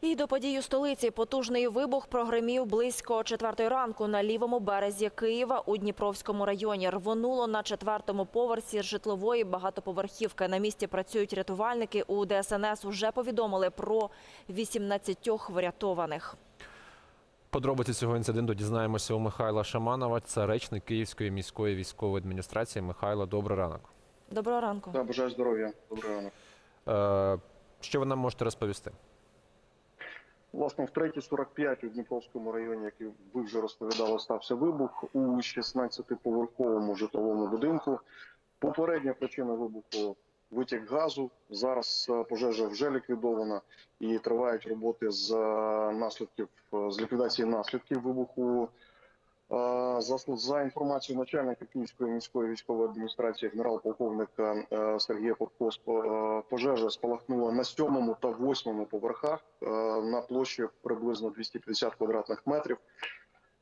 І до подій у столиці потужний вибух прогремів близько четвертої ранку на лівому березі Києва у Дніпровському районі. Рвонуло на четвертому поверсі житлової багатоповерхівки. На місці працюють рятувальники. У ДСНС уже повідомили про 18 врятованих. Подробиці цього інциденту дізнаємося у Михайла Шаманова. Це речник Київської міської військової адміністрації. Михайло, добрий ранок. Доброго ранку. Да, бажаю здоров'я. Доброго ранок. Е, що ви нам можете розповісти? Власне, в 3.45 у Дніпровському районі, який ви вже розповідали, стався вибух у 16-поверховому житловому будинку. Попередня причина вибуху витік газу. Зараз е, пожежа вже ліквідована і тривають роботи з е, наслідків е, з ліквідації наслідків вибуху. За, за інформацією начальника Київської міської військової адміністрації генерал-полковника е, Сергія Попко, е, пожежа спалахнула на сьомому та восьмому поверхах е, на площі приблизно 250 квадратних метрів.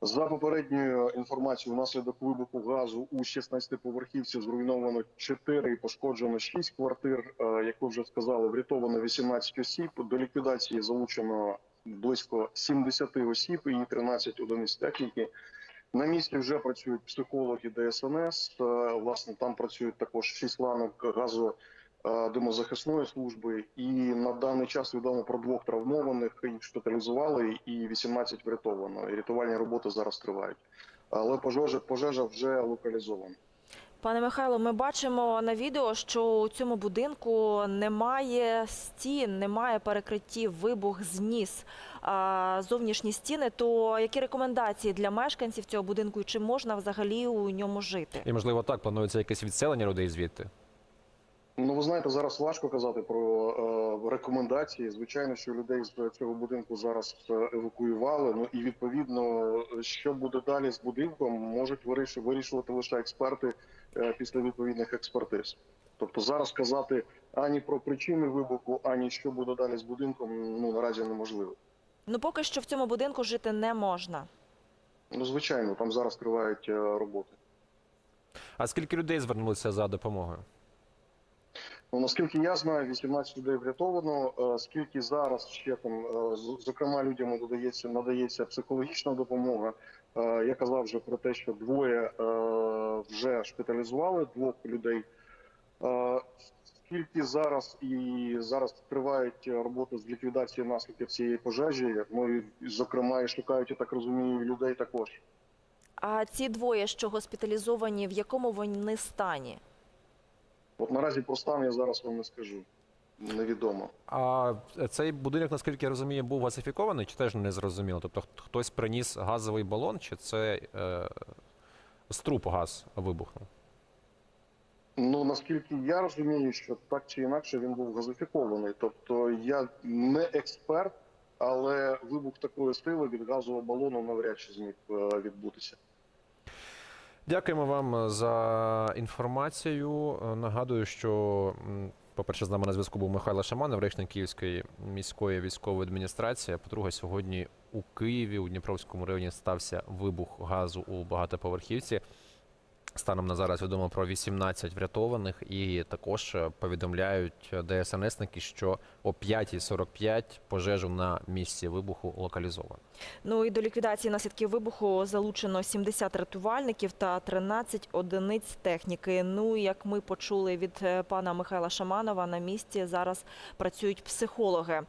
За попередньою інформацією, внаслідок вибуху газу у 16-поверхівці зруйновано 4 і пошкоджено 6 квартир. Як ви вже сказали, врятовано 18 осіб. До ліквідації залучено близько 70 осіб і 13 одиниць техніки. На місці вже працюють психологи ДСНС. Е, Власне, там працюють також шість ланок газу е, димозахисної служби. І на даний час відомо про двох травмованих. Їх шпиталізували, і 18 врятовано. І рятувальні роботи зараз тривають. Але пожежа, пожежа вже локалізована. Пане Михайло, ми бачимо на відео, що у цьому будинку немає стін, немає перекриттів, вибух зніс зовнішні стіни. То які рекомендації для мешканців цього будинку і чи можна взагалі у ньому жити? І можливо так планується якесь відселення людей звідти. Ну, ви знаєте, зараз важко казати про е, рекомендації. Звичайно, що людей з цього будинку зараз е, евакуювали. Ну і відповідно, що буде далі з будинком, можуть виріш- вирішувати лише експерти е, після відповідних експертиз. Тобто зараз казати ані про причини вибуху, ані що буде далі з будинком, ну наразі неможливо. Ну поки що в цьому будинку жити не можна. Ну звичайно, там зараз тривають е, роботи. А скільки людей звернулися за допомогою? Ну, наскільки я знаю, 18 людей врятовано. Е, Скільки зараз ще там, е, зокрема, людям надається надається психологічна допомога. Е, Я казав вже про те, що двоє вже шпиталізували двох людей. Скільки зараз і зараз тривають роботи з ліквідації наслідків цієї пожежі. Ну і зокрема, і шукають, я так розумію, людей також. А ці двоє, що госпіталізовані, в якому вони стані? От наразі про стан я зараз вам не скажу. Невідомо. А цей будинок, наскільки я розумію, був газифікований, чи теж не зрозуміло? Тобто хт- хтось приніс газовий балон, чи це е, з трупу газ вибухнув? Ну наскільки я розумію, що так чи інакше він був газифікований. Тобто я не експерт, але вибух такої сили від газового балону навряд чи зміг е, відбутися. Дякуємо вам за інформацію. Е, Нагадую, що, по-перше, з нами на зв'язку був Михайло Шаманов, речник Київської міської військової адміністрації. По-друге, сьогодні у Києві, у Дніпровському районі, стався вибух газу у багатоповерхівці. Станом на зараз відомо про 18 врятованих, і також е, повідомляють ДСНСники, що о 5.45 пожежу на місці вибуху локалізовано. Ну і до ліквідації наслідків вибуху залучено 70 рятувальників та 13 одиниць техніки. Ну як ми почули від е, пана Михайла Шаманова, на місці зараз працюють психологи.